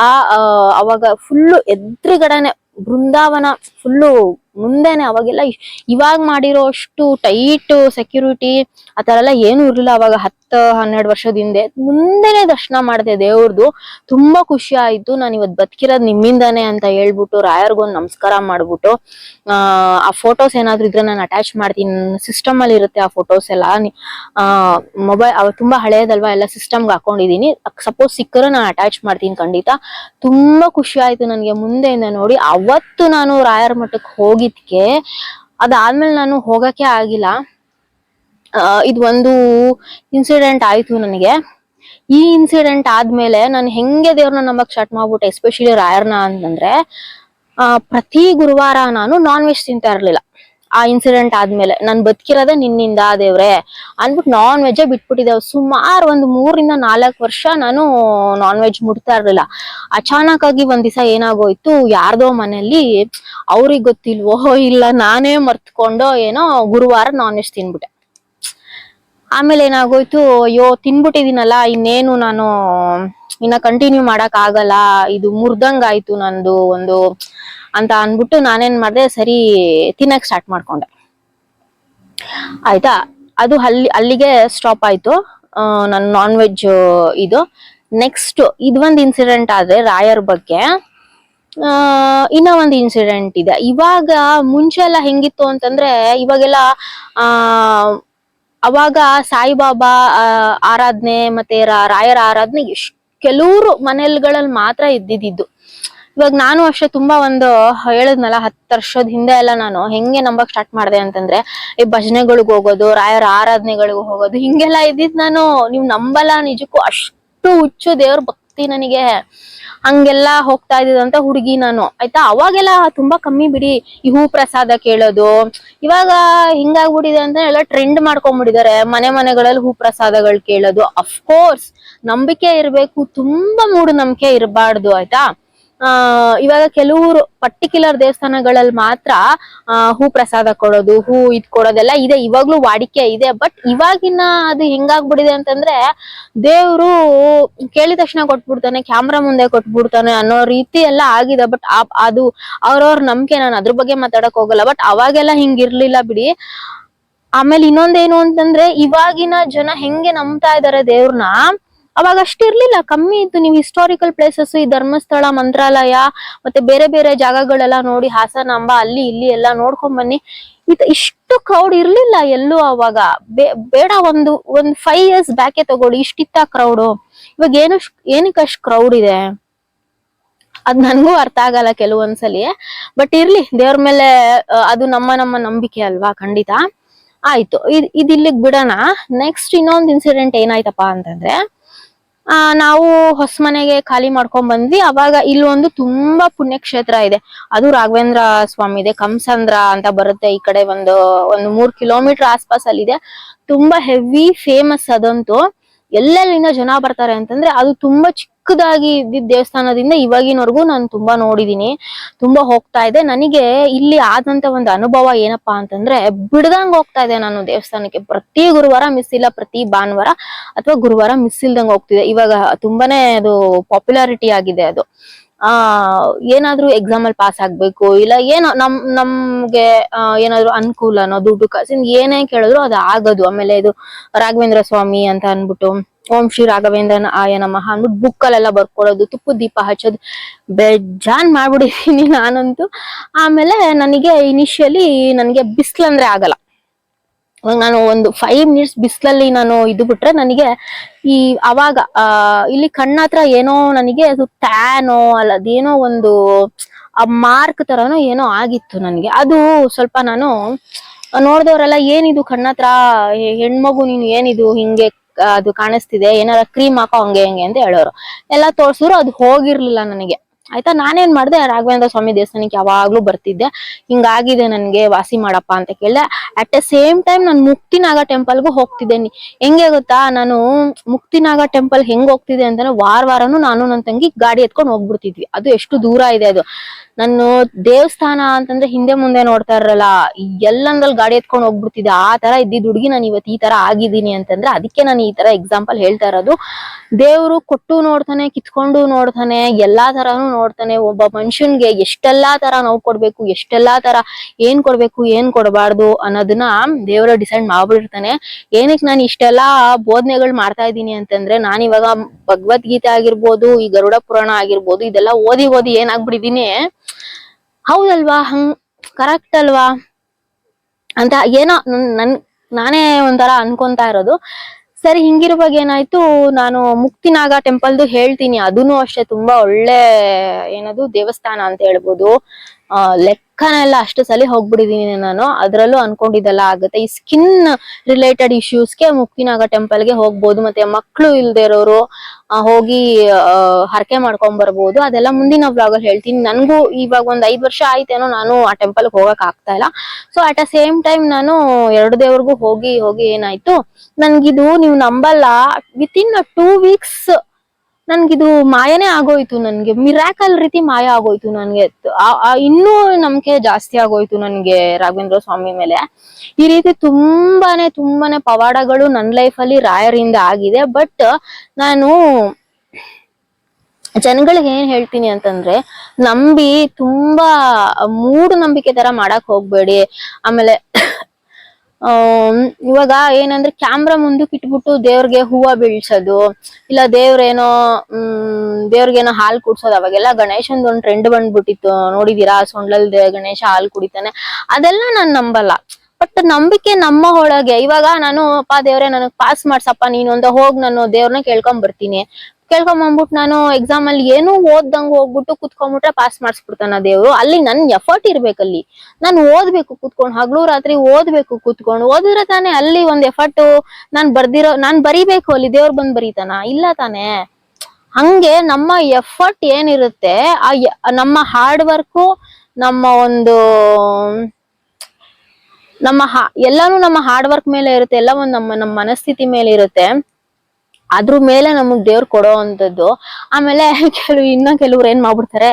ಅವಾಗ ಫುಲ್ಲು ಎದುರುಗಡೆನೆ ಬೃಂದಾವನ ಫುಲ್ಲು ಮುಂದೆನೆ ಅವಾಗೆಲ್ಲ ಇವಾಗ ಮಾಡಿರೋ ಅಷ್ಟು ಟೈಟ್ ಸೆಕ್ಯೂರಿಟಿ ಆ ಥರ ಎಲ್ಲ ಏನು ಇರ್ಲಿಲ್ಲ. ಅವಾಗ ಹತ್ತು, ಹನ್ನೆರಡು ವರ್ಷದ ಹಿಂದೆ ಮುಂದೆನೆ ದರ್ಶನ ಮಾಡಿದೆ ದೇವ್ರದು. ತುಂಬಾ ಖುಷಿ ಆಯಿತು. ನಾನು ಇವತ್ತು ಬದ್ಕಿರೋದ್ ನಿಮ್ಮಿಂದಾನೆ ಅಂತ ಹೇಳ್ಬಿಟ್ಟು ರಾಯರ್ಗೊಂದು ನಮಸ್ಕಾರ ಮಾಡ್ಬಿಟ್ಟು, ಆ ಫೋಟೋಸ್ ಏನಾದ್ರು ಇದ್ರೆ ನಾನು ಅಟ್ಯಾಚ್ ಮಾಡ್ತೀನಿ. ಸಿಸ್ಟಮ್ ಅಲ್ಲಿ ಇರುತ್ತೆ ಆ ಫೋಟೋಸ್ ಎಲ್ಲ. ಮೊಬೈಲ್ ಅವ ತುಂಬಾ ಹಳೆಯದಲ್ವಾ ಎಲ್ಲ ಸಿಸ್ಟಮ್ಗೆ ಹಾಕೊಂಡಿದೀನಿ. ಸಪೋಸ್ ಸಿಕ್ಕರೆ ನಾನು ಅಟ್ಯಾಚ್ ಮಾಡ್ತೀನಿ ಖಂಡಿತ. ತುಂಬಾ ಖುಷಿ ಆಯ್ತು ನನಗೆ ಮುಂದೆಯಿಂದ ನೋಡಿ. ಅವತ್ತು ನಾನು ರಾಯರ ಮಠಕ್ಕೆ ಹೋಗಿದ್ಕೆ. ಅದಾದ್ಮೇಲೆ ನಾನು ಹೋಗಕ್ಕೆ ಆಗಿಲ್ಲ. ಇದು ಒಂದು ಇನ್ಸಿಡೆಂಟ್ ಆಯ್ತು ನನಗೆ. ಈ ಇನ್ಸಿಡೆಂಟ್ ಆದ್ಮೇಲೆ ನಾನು ಹೆಂಗೆ ದೇವ್ರನ್ನ ನಂಬಕ್ ಸ್ಟಾರ್ಟ್ ಮಾಡ್ಬಿಟ್ಟೆ ಎಸ್ಪೆಷಲಿ ರಾಯರ್ನ ಅಂತಂದ್ರೆ ಪ್ರತಿ ಗುರುವಾರ ನಾನು ನಾನ್ ವೆಜ್ ತಿಂತಾ ಇರ್ಲಿಲ್ಲ. ಆ ಇನ್ಸಿಡೆಂಟ್ ಆದ್ಮೇಲೆ, ನಾನ್ ಬದುಕಿರೋದೇ ನಿನ್ನಿಂದ ದೇವ್ರೆ ಅನ್ಬಿಟ್ಟು ನಾನ್ ವೆಜ್ಜೇ ಬಿಟ್ಬಿಟ್ಟಿದ್ದೆ ಸುಮಾರು ಒಂದು ಮೂರಿಂದ ನಾಲ್ಕು ವರ್ಷ ನಾನು ನಾನ್ ವೆಜ್ ಮುಡ್ತಾ ಇರ್ಲಿಲ್ಲ. ಅಚಾನಕ್ ಆಗಿ ಒಂದ್ ದಿವಸ ಏನಾಗೋಯ್ತು, ಯಾರ್ದೋ ಮನೆಯಲ್ಲಿ, ಅವ್ರಿಗೆ ಗೊತ್ತಿಲ್ವೋ, ಇಲ್ಲ ನಾನೇ ಮರ್ತ್ಕೊಂಡೋ ಏನೋ ಗುರುವಾರ ನಾನ್ ವೆಜ್ ತಿನ್ಬಿಟ್ಟೆ. ಆಮೇಲೆ ಏನಾಗೋಯ್ತು, ಅಯ್ಯೋ ತಿನ್ಬಿಟ್ಟಿದೀನಲ್ಲ ಇನ್ನೇನು ನಾನು ಇನ್ನ ಕಂಟಿನ್ಯೂ ಮಾಡಕ್ ಆಗಲ್ಲ. ಇದು ಮುರ್ದಂಗ್ ಆಯ್ತು ನಂದು ಒಂದು ಅಂತ ಅನ್ಬಿಟ್ಟು ನಾನೇನ್ ಮಾಡ್ದೆ, ಸರಿ ತಿನ್ನಕ್ ಸ್ಟಾರ್ಟ್ ಮಾಡ್ಕೊಂಡೆ. ಆಯ್ತಾ? ಅದು ಅಲ್ಲಿ, ಅಲ್ಲಿಗೆ ಸ್ಟಾಪ್ ಆಯ್ತು. ನನ್ನ ನಾನ್ ವೆಜ್ ಇದು. ನೆಕ್ಸ್ಟ್ ಇದೊಂದು ಇನ್ಸಿಡೆಂಟ್ ಆದ್ರೆ ರಾಯರ್ ಬಗ್ಗೆ. ಇನ್ನ ಒಂದು ಇನ್ಸಿಡೆಂಟ್ ಇದೆ. ಇವಾಗ ಮುಂಚೆ ಎಲ್ಲ ಹೆಂಗಿತ್ತು ಅಂತಂದ್ರೆ, ಇವಾಗೆಲ್ಲ, ಆ, ಅವಾಗ ಸಾಯಿಬಾಬಾ ಆರಾಧನೆ ಮತ್ತೆ ರಾಯರ ಆರಾಧನೆ ಎಷ್ಟ್ ಕೆಲವ್ರು ಮನೆಗಳಲ್ಲಿ ಮಾತ್ರ ಇದ್ದಿದ್ದು. ಇವಾಗ ನಾನು ಅಷ್ಟೇ ತುಂಬಾ ಒಂದು ಹೇಳದ್ನಲ್ಲ, ಹತ್ತು ವರ್ಷದ ಹಿಂದೆ ಎಲ್ಲ ನಾನು ಹೆಂಗೆ ನಂಬಕ್ ಸ್ಟಾರ್ಟ್ ಮಾಡಿದೆ ಅಂತಂದ್ರೆ, ಈ ಭಜನೆಗಳಿಗೆ ಹೋಗೋದು, ರಾಯರ ಆರಾಧನೆಗಳಿಗೂ ಹೋಗೋದು, ಹಿಂಗೆಲ್ಲ ಇದ್ದಿದ್ ನಾನು, ನೀವು ನಂಬಲ್ಲ ನಿಜಕ್ಕೂ ಅಷ್ಟು ಹುಚ್ಚು ದೇವ್ರ ಭಕ್ತಿ ನನಗೆ ಹಂಗೆಲ್ಲ ಹೋಗ್ತಾ ಇದ್ದಿದಂತ ಹುಡುಗಿ ನಾನು. ಆಯ್ತಾ? ಅವಾಗೆಲ್ಲ ತುಂಬಾ ಕಮ್ಮಿ ಬಿಡಿ. ಈ ಹೂ ಪ್ರಸಾದ ಕೇಳೋದು, ಇವಾಗ ಹಿಂಗಾಗ್ಬಿಟ್ಟಿದೆ ಅಂತ ಎಲ್ಲ ಟ್ರೆಂಡ್ ಮಾಡ್ಕೊಂಡ್ಬಿಟ್ಟಿದ್ದಾರೆ ಮನೆ ಮನೆಗಳಲ್ಲಿ ಹೂ ಪ್ರಸಾದಗಳು ಕೇಳೋದು. ಅಫ್ಕೋರ್ಸ್ ನಂಬಿಕೆ ಇರ್ಬೇಕು, ತುಂಬಾ ಮೂಢನಂಬಿಕೆ ಇರಬಾರ್ದು, ಆಯ್ತಾ? ಆ, ಇವಾಗ ಕೆಲವರು ಪರ್ಟಿಕ್ಯುಲರ್ ದೇವಸ್ಥಾನಗಳಲ್ಲಿ ಮಾತ್ರ, ಆ, ಹೂ ಪ್ರಸಾದ ಕೊಡೋದು, ಹೂ ಇದ್ ಕೊಡೋದೆಲ್ಲ ಇದೆ. ಇವಾಗ್ಲೂ ವಾಡಿಕೆ ಇದೆ. ಬಟ್ ಇವಾಗಿನ ಅದು ಹೆಂಗಾಗ್ಬಿಡಿದೆ ಅಂತಂದ್ರೆ, ದೇವ್ರು ಕೇಳಿದ ತಕ್ಷಣ ಕೊಟ್ಬಿಡ್ತಾನೆ, ಕ್ಯಾಮ್ರಾ ಮುಂದೆ ಕೊಟ್ಬಿಡ್ತಾನೆ ಅನ್ನೋ ರೀತಿ ಎಲ್ಲ ಆಗಿದೆ. ಬಟ್ ಅದು ಅವ್ರವ್ರ ನಂಬಿಕೆ. ನಾನು ಅದ್ರ ಬಗ್ಗೆ ಮಾತಾಡಕ್ ಹೋಗಲ್ಲ. ಬಟ್ ಅವಾಗೆಲ್ಲ ಹಿಂಗಿರ್ಲಿಲ್ಲ ಬಿಡಿ. ಆಮೇಲೆ ಇನ್ನೊಂದೇನು ಅಂತಂದ್ರೆ, ಇವಾಗಿನ ಜನ ಹೆಂಗೆ ನಂಬ್ತಾ ಇದಾರೆ ದೇವ್ರನ್ನ ಅವಾಗ ಅಷ್ಟಿರ್ಲಿಲ್ಲ ಕಮ್ಮಿ ಇತ್ತು. ನೀವು ಹಿಸ್ಟಾರಿಕಲ್ ಪ್ಲೇಸಸ್ ಈ ಧರ್ಮಸ್ಥಳ, ಮಂತ್ರಾಲಯ, ಮತ್ತೆ ಬೇರೆ ಬೇರೆ ಜಾಗಗಳೆಲ್ಲ ನೋಡಿ, ಹಾಸನಾಂಬ, ಅಲ್ಲಿ ಇಲ್ಲಿ ಎಲ್ಲ ನೋಡ್ಕೊಂಡ್ ಬನ್ನಿ. ಇತ್ ಇಷ್ಟು ಕ್ರೌಡ್ ಇರ್ಲಿಲ್ಲ ಎಲ್ಲೂ ಅವಾಗ. ಬೇಡ ಒಂದು, ಒಂದ್ ಫೈವ್ ಇಯರ್ಸ್ ಬ್ಯಾಕೆ ತಗೊಳ್ಳಿ. ಇಷ್ಟಿತ್ತ ಕ್ರೌಡ್ ಇವಾಗ ಏನು ಏನಕ್ಕೆ ಅಷ್ಟು ಕ್ರೌಡ್ ಇದೆ? ಅದ್ ನನ್ಗೂ ಅರ್ಥ ಆಗಲ್ಲ ಕೆಲವೊಂದ್ಸಲಿ. ಬಟ್ ಇರ್ಲಿ, ದೇವ್ರ ಮೇಲೆ ಅದು ನಮ್ಮ ನಮ್ಮ ನಂಬಿಕೆ ಅಲ್ವಾ? ಖಂಡಿತ. ಆಯ್ತು. ಇದ್ ಇದ್ ಇಲ್ಲಿಗ್ ಬಿಡೋಣ. ನೆಕ್ಸ್ಟ್ ಇನ್ನೊಂದ್ ಇನ್ಸಿಡೆಂಟ್ ಏನಾಯ್ತಪ್ಪ ಅಂತಂದ್ರೆ ಆ, ನಾವು ಹೊಸ ಮನೆಗೆ ಖಾಲಿ ಮಾಡ್ಕೊಂಡ್ ಬಂದ್ವಿ. ಅವಾಗ ಇಲ್ಲೊಂದು ತುಂಬಾ ಪುಣ್ಯಕ್ಷೇತ್ರ ಇದೆ. ಅದು ರಾಘವೇಂದ್ರ ಸ್ವಾಮಿ ಇದೆ ಕಂಸಂದ್ರ ಅಂತ ಬರುತ್ತೆ ಈ ಕಡೆ ಒಂದು ಒಂದು ಮೂರ್ ಕಿಲೋಮೀಟರ್ ಆಸ್ಪಾಸ್ ಅಲ್ಲಿ ಇದೆ ತುಂಬಾ ಹೆವಿ ಫೇಮಸ್ ಅದಂತೂ. ಎಲ್ಲೆಲ್ಲಿಂದ ಜನ ಬರ್ತಾರೆ ಅಂತಂದ್ರೆ ಅದು ತುಂಬಾ ಚಿಕ್ಕದಾಗಿ ಇದ್ದಿದ್ದ ದೇವಸ್ಥಾನದಿಂದ ಇವಾಗಿನವರೆಗೂ ನಾನು ತುಂಬಾ ನೋಡಿದೀನಿ. ತುಂಬಾ ಹೋಗ್ತಾ ಇದೆ. ನನಗೆ ಇಲ್ಲಿ ಆದಂತ ಒಂದು ಅನುಭವ ಏನಪ್ಪಾ ಅಂತಂದ್ರೆ, ಬಿಡ್ದಂಗ್ ಹೋಗ್ತಾ ಇದೆ ನಾನು ದೇವಸ್ಥಾನಕ್ಕೆ. ಪ್ರತಿ ಗುರುವಾರ ಮಿಸ್ ಇಲ್ಲ, ಪ್ರತಿ ಭಾನುವಾರ ಅಥವಾ ಗುರುವಾರ ಮಿಸ್ ಇಲ್ದಂಗ್ ಹೋಗ್ತಿದೆ. ಇವಾಗ ತುಂಬಾನೇ ಅದು ಪಾಪ್ಯುಲಾರಿಟಿ ಆಗಿದೆ ಅದು. ಆ, ಏನಾದ್ರೂ ಎಕ್ಸಾಮ್ ಅಲ್ಲಿ ಪಾಸ್ ಆಗ್ಬೇಕು, ಇಲ್ಲ ಏನೋ ನಮ್, ನಮ್ಗೆ ಏನಾದ್ರು ಅನುಕೂಲನೋ ದುಡ್ಡು ಕಾಸಿನ ಏನೇ ಕೇಳಿದ್ರು ಅದು ಆಗೋದು. ಆಮೇಲೆ ಇದು ರಾಘವೇಂದ್ರ ಸ್ವಾಮಿ ಅಂತ ಅನ್ಬಿಟ್ಟು ಓಂ ಶ್ರೀ ರಾಘವೇಂದ್ರನ ಆಯ ನಮಃ ಅಂದ್ಬಿಟ್ಟು ಬುಕ್ ಅಲ್ಲೆಲ್ಲ ಬರ್ಕೊಳ್ಳೋದು ತುಪ್ಪದ ದೀಪ ಹಚ್ಚೋದು, ಬೇಜಾನ್ ಮಾಡ್ಬಿಡಿದೀನಿ ನಾನಂತೂ. ಆಮೇಲೆ ನನಗೆ ಇನಿಷಿಯಲಿ ನನಗೆ ಬಿಸ್ಲಂದ್ರೆ ಆಗಲ್ಲ. ನಾನು ಒಂದು ಫೈವ್ ಮಿನಿಟ್ಸ್ ಬಿಸಿಲಲ್ಲಿ ನಾನು ಇದು ಬಿಟ್ರೆ ನನಗೆ ಈ ಅವಾಗ ಇಲ್ಲಿ ಕಣ್ಣ ಹತ್ರ ಏನೋ ನನಗೆ ಅದು ಟ್ಯಾನೋ ಅಲ್ಲ, ಅದೇನೋ ಒಂದು, ಆ ಮಾರ್ಕ್ ತರನೋ ಏನೋ ಆಗಿತ್ತು ನನಗೆ. ಅದು ಸ್ವಲ್ಪ ನಾನು ನೋಡಿದವರೆಲ್ಲ ಏನಿದು ಕಣ್ಣತ್ರ ಹೆಣ್ಮಗು ನೀನು ಏನಿದು, ಹಿಂಗೆ ಅದು ಕಾಣಿಸ್ತಿದೆ ಏನಾರ ಕ್ರೀಮ್ ಹಾಕೋ ಹಂಗೆ ಹಂಗೆ ಅಂತ ಹೇಳೋರು. ಎಲ್ಲ ತೋರ್ಸಿದ್ರು ಅದು ಹೋಗಿರ್ಲಿಲ್ಲ ನನಗೆ. ಆಯ್ತಾ? ನಾನೇನ್ ಮಾಡ್ದೆ, ರಾಘವೇಂದ್ರ ಸ್ವಾಮಿ ದೇವಸ್ಥಾನಕ್ಕೆ ಯಾವಾಗ್ಲೂ ಬರ್ತಿದ್ದೆ. ಹಿಂಗಾಗಿದೆ ನನ್ಗೆ ವಾಸಿ ಮಾಡಪ್ಪ ಅಂತ ಕೇಳಿದೆ. ಅಟ್ ಎ ಸೇಮ್ ಟೈಮ್ ನಾನು ಮುಕ್ತಿನಾಗ ಟೆಂಪಲ್ಗೂ ಹೋಗ್ತಿದ್ದೇನೆ. ಹೆಂಗೆ ಗೊತ್ತಾ? ನಾನು ಮುಕ್ತಿನಾಗ ಟೆಂಪಲ್ ಹೆಂಗ್ ಹೋಗ್ತಿದ್ದೆ ಅಂತಂದ್ರೆ ವಾರ ವಾರನು ನಾನು ನನ್ನ ತಂಗಿ ಗಾಡಿ ಎತ್ಕೊಂಡು ಹೋಗ್ಬಿಡ್ತಿದ್ವಿ. ಅದು ಎಷ್ಟು ದೂರ ಇದೆ ಅದು. ನಾನು ದೇವಸ್ಥಾನ ಅಂತಂದ್ರೆ ಹಿಂದೆ ಮುಂದೆ ನೋಡ್ತಾ ಇರಲ್ಲ. ಎಲ್ಲಂದ್ರಲ್ಲಿ ಗಾಡಿ ಎತ್ಕೊಂಡು ಹೋಗ್ಬಿಡ್ತಿದ್ದೆ. ಆ ತರ ಇದ್ದಿದ್ ಹುಡುಗಿ ನಾನು ಇವತ್ತು ಈ ತರ ಆಗಿದ್ದೀನಿ ಅಂತಂದ್ರೆ ಅದಕ್ಕೆ ನಾನು ಈ ತರ ಎಕ್ಸಾಂಪಲ್ ಹೇಳ್ತಾ ಇರೋದು. ದೇವ್ರು ಕೊಟ್ಟು ನೋಡ್ತಾನೆ, ಕಿತ್ಕೊಂಡು ನೋಡ್ತಾನೆ, ಎಲ್ಲಾ ತರಾನು ನೋಡ್ತಾನೆ, ಒಬ್ಬ ಮನುಷ್ಯನ್ಗೆ ಎಷ್ಟೆಲ್ಲಾ ತರ ನೋವು ಕೊಡ್ಬೇಕು, ಎಷ್ಟೆಲ್ಲಾ ತರ ಏನ್ ಕೊಡ್ಬೇಕು, ಏನ್ ಕೊಡಬಾರ್ದು ಅನ್ನೋದನ್ನ ದೇವರ ಡಿಸೈಡ್ ಮಾಡ್ಬಿಟ್ಟಿರ್ತಾನೆ. ಏನಕ್ಕೆ ನಾನು ಇಷ್ಟೆಲ್ಲಾ ಬೋಧನೆಗಳು ಮಾಡ್ತಾ ಇದ್ದೀನಿ ಅಂತಂದ್ರೆ, ನಾನು ಇವಾಗ ಭಗವದ್ಗೀತೆ ಆಗಿರ್ಬೋದು, ಈ ಗರುಡ ಪುರಾಣ ಆಗಿರ್ಬೋದು, ಇದೆಲ್ಲ ಓದಿ ಓದಿ ಏನಾಗ್ಬಿಟ್ಟಿದೀನಿ. ಹೌದಲ್ವಾ? ಹಂಗ್ ಕರೆಕ್ಟ್ ಅಲ್ವಾ? ಅಂತ ಏನೋ ನನ್- ನನ್ ಒಂಥರ ಅನ್ಕೊಂತಾ ಇರೋದು. ಸರಿ, ಹಿಂಗಿರುವಾಗ ಏನಾಯ್ತು, ನಾನು ಮುಕ್ತಿನಾಗ ಟೆಂಪಲ್ದು ಹೇಳ್ತೀನಿ. ಅದೂನು ಅಷ್ಟೇ, ತುಂಬಾ ಒಳ್ಳೆ, ಏನದು, ದೇವಸ್ಥಾನ ಅಂತ ಹೇಳ್ಬೋದು. ಆ, ಲೆಕ್ಕನೆಲ್ಲ ಅಷ್ಟು ಸಲ ಹೋಗ್ಬಿಟ್ಟಿದೀನಿ ನಾನು. ಅದ್ರಲ್ಲೂ ಅನ್ಕೊಂಡಿದ್ದೆಲ್ಲ ಆಗುತ್ತೆ. ಈ ಸ್ಕಿನ್ ರಿಲೇಟೆಡ್ ಇಶ್ಯೂಸ್ಗೆ ಮುಕ್ತಿನಾಗ ಟೆಂಪಲ್ಗೆ ಹೋಗ್ಬೋದು ಮತ್ತೆ ಮಕ್ಕಳು ಇಲ್ದೇ ಇರೋರು ಹೋಗಿ ಹರಕೆ ಮಾಡ್ಕೊಂಡ್ ಬರ್ಬೋದು. ಅದೆಲ್ಲ ಮುಂದಿನ ಬ್ಲಾಗ್ ಅಲ್ಲಿ ಹೇಳ್ತೀನಿ. ನನಗೂ ಇವಾಗ ಒಂದ್ ಐದ್ ವರ್ಷ ಆಯ್ತೇನೋ ನಾನು ಆ ಟೆಂಪಲ್ ಹೋಗಕ್ ಆಗ್ತಾ ಇಲ್ಲ. So at a same time ನಾನು ಎರಡು ದೇವ್ರಿಗೂ ಹೋಗಿ ಹೋಗಿ ಏನಾಯ್ತು? ನನ್ಗಿದು ನೀವು ನಂಬಲ್ಲ. ವಿತ್ ಇನ್ ಟೂ ವೀಕ್ಸ್ ನನ್ಗಿದು ಮಾಯನೇ ಆಗೋಯ್ತು ನನ್ಗೆ. ಮಿರಾಕಲ್ ರೀತಿ ಮಾಯ ಆಗೋಯ್ತು ನನ್ಗೆ. ಇನ್ನೂ ನಂಬಿಕೆ ಜಾಸ್ತಿ ಆಗೋಯ್ತು ನನ್ಗೆ ರಾಘವೇಂದ್ರ ಸ್ವಾಮಿ ಮೇಲೆ. ಈ ರೀತಿ ತುಂಬಾನೇ ತುಂಬಾನೇ ಪವಾಡಗಳು ನನ್ನ ಅಲ್ಲಿ ರಾಯರಿಂದ ಆಗಿದೆ. ಬಟ್ ನಾನು ಜನಗಳಿಗೆ ಏನ್ ಹೇಳ್ತೀನಿ ಅಂತಂದ್ರೆ ನಂಬಿ ತುಂಬಾ ಮೂಢ ನಂಬಿಕೆ ತರ ಮಾಡಕ್ ಹೋಗ್ಬೇಡಿ. ಆಮೇಲೆ ಆಮ್, ಇವಾಗ ಏನಂದ್ರೆ ಕ್ಯಾಮ್ರಾ ಮುಂದಕ್ಕೆ ಇಟ್ಬಿಟ್ಟು ದೇವ್ರಿಗೆ ಹೂವ ಬೀಳ್ಸೋದು, ಇಲ್ಲ ದೇವ್ರೇನೋ, ಹ್ಮ್, ದೇವ್ರಿಗೇನೋ ಹಾಲ್ ಕುಡ್ಸೋದು, ಅವಾಗೆಲ್ಲ ಗಣೇಶನ್ದು ಒಂದ್ ಟ್ರೆಂಡ್ ಬಂದ್ಬಿಟ್ಟಿತ್ತು. ನೋಡಿದೀರಾ? ಸೊಂಡ್ಲಲ್ ಗಣೇಶ ಹಾಲ್ ಕುಡಿತಾನೆ. ಅದೆಲ್ಲ ನಾನ್ ನಂಬಲ್ಲ. ಬಟ್ ನಂಬಿಕೆ ನಮ್ಮ ಒಳಗೆ. ಇವಾಗ ನಾನು, ಅಪ್ಪ ದೇವ್ರೆ, ನನಗ್ ಪಾಸ್ ಮಾಡ್ಸಪ್ಪ ನೀನು ಒಂದ ಹೋಗಿ, ನಾನು ದೇವ್ರನ್ನ ಕೇಳ್ಕೊಂಡ್ ಬರ್ತೀನಿ. ಕೇಳ್ಕೊಂಡ್ ಬಂದ್ಬಿಟ್ಟು ನಾನು ಎಕ್ಸಾಮ್ ಅಲ್ಲಿ ಏನು ಓದ್ದಂಗ್ ಹೋಗ್ಬಿಟ್ಟು ಕುತ್ಕೊಂಡ್ಬಿಟ್ರೆ ಪಾಸ್ ಮಾಡಿಸ್ಬಿಡ್ತಾನ ದೇವ್ರು. ಅಲ್ಲಿ ನನ್ ಎಫರ್ಟ್ ಇರ್ಬೇಕಲ್ಲಿ. ನಾನು ಓದ್ಬೇಕು ಕುತ್ಕೊಂಡು, ಹಗಲು ರಾತ್ರಿ ಓದ್ಬೇಕು ಕುತ್ಕೊಂಡು. ಓದಿದ್ರೆ ತಾನೇ ಅಲ್ಲಿ ಒಂದ್ ಎಫರ್ಟ್ ನಾನ್ ಬರ್ದಿರೋ, ನಾನ್ ಬರಿಬೇಕು ಅಲ್ಲಿ, ದೇವ್ರು ಬಂದ್ ಬರೀತಾನ? ಇಲ್ಲ ತಾನೇ. ಹಂಗೆ ನಮ್ಮ ಎಫರ್ಟ್ ಏನಿರುತ್ತೆ, ಆ ನಮ್ಮ ಹಾರ್ಡ್ ವರ್ಕು ನಮ್ಮ ಒಂದು, ನಮ್ಮ ಎಲ್ಲಾನು ನಮ್ಮ ಹಾರ್ಡ್ ವರ್ಕ್ ಮೇಲೆ ಇರುತ್ತೆ. ಎಲ್ಲ ಒಂದು ನಮ್ಮ ನಮ್ಮ ಮನಸ್ಥಿತಿ ಮೇಲೆ ಇರುತ್ತೆ. ಅದ್ರ ಮೇಲೆ ನಮಗ್ ದೇವ್ರು ಕೊಡೋ ಅಂತದ್ದು ಆಮೇಲೆ ಕೆಲವು, ಇನ್ನ ಕೆಲವ್ರು ಏನ್ ಮಾಡ್ಬಿಡ್ತಾರೆ,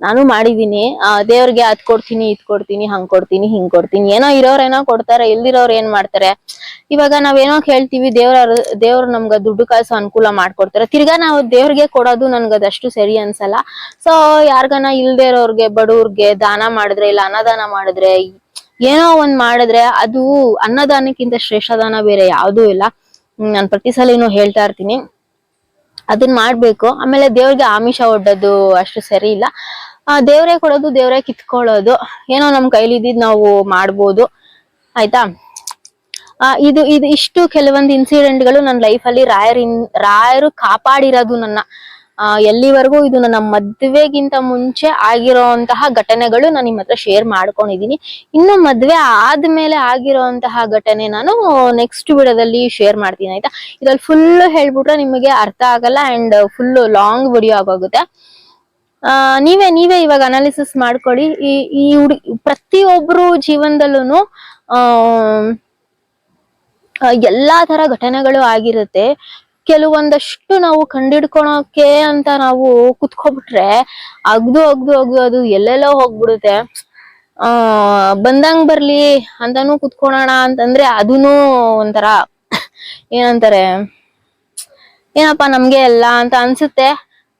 ನಾನು ಮಾಡಿದೀನಿ. ಆ, ದೇವ್ರಿಗೆ ಅದ್ ಕೊಡ್ತೀನಿ, ಇದ್ ಕೊಡ್ತೀನಿ, ಹಂಗ್ ಕೊಡ್ತೀನಿ, ಹಿಂಗ್ ಕೊಡ್ತೀನಿ. ಏನೋ ಇರೋರೇನೋ ಕೊಡ್ತಾರೆ, ಇಲ್ದಿರೋರು ಏನ್ ಮಾಡ್ತಾರೆ? ಇವಾಗ ನಾವೇನೋ ಕೇಳ್ತೀವಿ, ದೇವ್ರ ದೇವ್ರ ನಮ್ಗ ದುಡ್ಡು ಕಾಸು ಅನುಕೂಲ ಮಾಡ್ಕೊಡ್ತಾರೆ. ತಿರ್ಗಾ ನಾವು ದೇವ್ರಿಗೆ ಕೊಡೋದು ನನ್ಗೆ ಅದಷ್ಟು ಸರಿ ಅನ್ಸಲ್ಲ. ಸೊ, ಯಾರ್ಗನ ಇಲ್ದೇ ಇರೋರ್ಗೆ, ಬಡವ್ರಿಗೆ ದಾನ ಮಾಡಿದ್ರೆ ಇಲ್ಲ ಅನ್ನದಾನ ಮಾಡಿದ್ರೆ, ಏನೋ ಒಂದ್ ಮಾಡಿದ್ರೆ ಅದು ಅನ್ನದಾನಕ್ಕಿಂತ ಶ್ರೇಷ್ಠ ದಾನ ಬೇರೆ ಯಾವ್ದೂ ಇಲ್ಲ. ನಾನು ಪ್ರತಿ ಸಲಿನೂ ಹೇಳ್ತಾ ಇರ್ತೀನಿ. ಅದನ್ನ ಮಾಡ್ಬೇಕು. ಆಮೇಲೆ ದೇವ್ರಿಗೆ ಆಮಿಷ ಒಡ್ಡೋದು ಅಷ್ಟು ಸರಿ ಇಲ್ಲ. ಆ, ದೇವ್ರೇ ಕೊಡೋದು, ದೇವ್ರೇ ಕಿತ್ಕೊಳ್ಳೋದು. ಏನೋ ನಮ್ ಕೈಲಿ ಇದ್ದಿದ್ ನಾವು ಮಾಡ್ಬೋದು. ಆಯ್ತಾ? ಆ, ಇದು ಇದು ಇಷ್ಟು ಕೆಲವೊಂದು ಇನ್ಸಿಡೆಂಟ್ಗಳು ನನ್ನ ಲೈಫಲ್ಲಿ ರಾಯರಿನ್, ರಾಯರು ಕಾಪಾಡಿರೋದು ನನ್ನ ಆ ಎಲ್ಲಿವರೆಗೂ ಇದು ನನ್ನ ಮದ್ವೆಗಿಂತ ಮುಂಚೆ ಆಗಿರೋಂತಹ ಘಟನೆಗಳು ನಾನು ನಿಮ್ಮ ಹತ್ರ ಶೇರ್ ಮಾಡ್ಕೊಂಡಿದೀನಿ ಇನ್ನು ಮದ್ವೆ ಆದ್ಮೇಲೆ ಆಗಿರೋಂತಹ ಘಟನೆ ನಾನು ನೆಕ್ಸ್ಟ್ ವಿಡಿಯೋದಲ್ಲಿ ಶೇರ್ ಮಾಡ್ತೀನಿ ಆಯ್ತಾ? ಇದ್ರಲ್ಲಿ ಫುಲ್ ಹೇಳ್ಬಿಟ್ರೆ ನಿಮಗೆ ಅರ್ಥ ಆಗಲ್ಲ ಅಂಡ್ ಫುಲ್ ಲಾಂಗ್ ವಿಡಿಯೋ ಆಗೋಗುತ್ತೆ. ಆ ನೀವೇ ನೀವೇ ಇವಾಗ ಅನಾಲಿಸಿಸ್ ಮಾಡ್ಕೊಳ್ಳಿ. ಈ ಈ ಹುಡುಗಿ ಪ್ರತಿಯೊಬ್ರು ಜೀವನದಲ್ಲೂ ಆ, ಎಲ್ಲಾ ತರ ಘಟನೆಗಳು ಆಗಿರುತ್ತೆ. ಕೆಲವೊಂದಷ್ಟು ನಾವು ಕಂಡಿಡ್ಕೊಳಕ್ಕೆ ಅಂತ ನಾವು ಕುತ್ಕೊಬಿಟ್ರೆ ಅಗ್ದು ಅಗ್ದು ಅಗ್ದು ಅದು ಎಲ್ಲೆಲ್ಲೋ ಹೋಗ್ಬಿಡುತ್ತೆ. ಆ, ಬಂದಂಗ್ ಬರ್ಲಿ ಅಂತಾನು ಕುತ್ಕೊಳೋಣ ಅಂತಂದ್ರೆ ಅದೂನು ಒಂಥರ ಏನಂತಾರೆ, ಏನಪ್ಪಾ ನಮ್ಗೆ ಎಲ್ಲ ಅಂತ ಅನ್ಸುತ್ತೆ.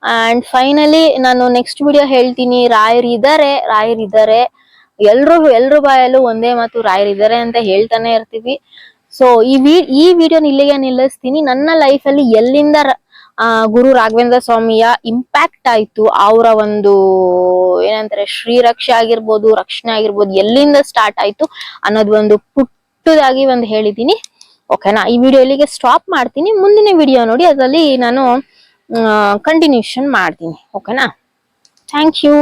ಅಂಡ್ ಫೈನಲಿ ನಾನು ನೆಕ್ಸ್ಟ್ ವಿಡಿಯೋ ಹೇಳ್ತೀನಿ ರಾಯರಿದ್ದಾರೆ ರಾಯರಿದ್ದಾರೆ. ಎಲ್ರು ಎಲ್ರು ಬಾಯಲ್ಲೂ ಒಂದೇ ಮಾತು, ರಾಯರಿದ್ದಾರೆ ಅಂತ ಹೇಳ್ತಾನೆ ಇರ್ತೀವಿ. ಸೊ ಈ ವಿ, ಈ ವಿಡಿಯೋನ ಇಲ್ಲಿಗೆ ನಿಲ್ಲಿಸ್ತೀನಿ. ನನ್ನ ಲೈಫ್ ಅಲ್ಲಿ ಎಲ್ಲಿಂದ ಗುರು ರಾಘವೇಂದ್ರ ಸ್ವಾಮಿಯ ಇಂಪ್ಯಾಕ್ಟ್ ಆಯ್ತು, ಅವರ ಒಂದು ಏನಂತಾರೆ, ಶ್ರೀರಕ್ಷೆ ಆಗಿರ್ಬೋದು, ರಕ್ಷಣೆ ಆಗಿರ್ಬೋದು, ಎಲ್ಲಿಂದ ಸ್ಟಾರ್ಟ್ ಆಯ್ತು ಅನ್ನೋದು ಒಂದು ಪುಟ್ಟದಾಗಿ ಒಂದು ಹೇಳಿದ್ದೀನಿ ಓಕೆನಾ ಈ ವಿಡಿಯೋ ಇಲ್ಲಿಗೆ ಸ್ಟಾಪ್ ಮಾಡ್ತೀನಿ. ಮುಂದಿನ ವಿಡಿಯೋ ನೋಡಿ, ಅದರಲ್ಲಿ ನಾನು ಕಂಟಿನ್ಯೂಷನ್ ಮಾಡ್ತೀನಿ. ಓಕೆನಾ ಥ್ಯಾಂಕ್ ಯು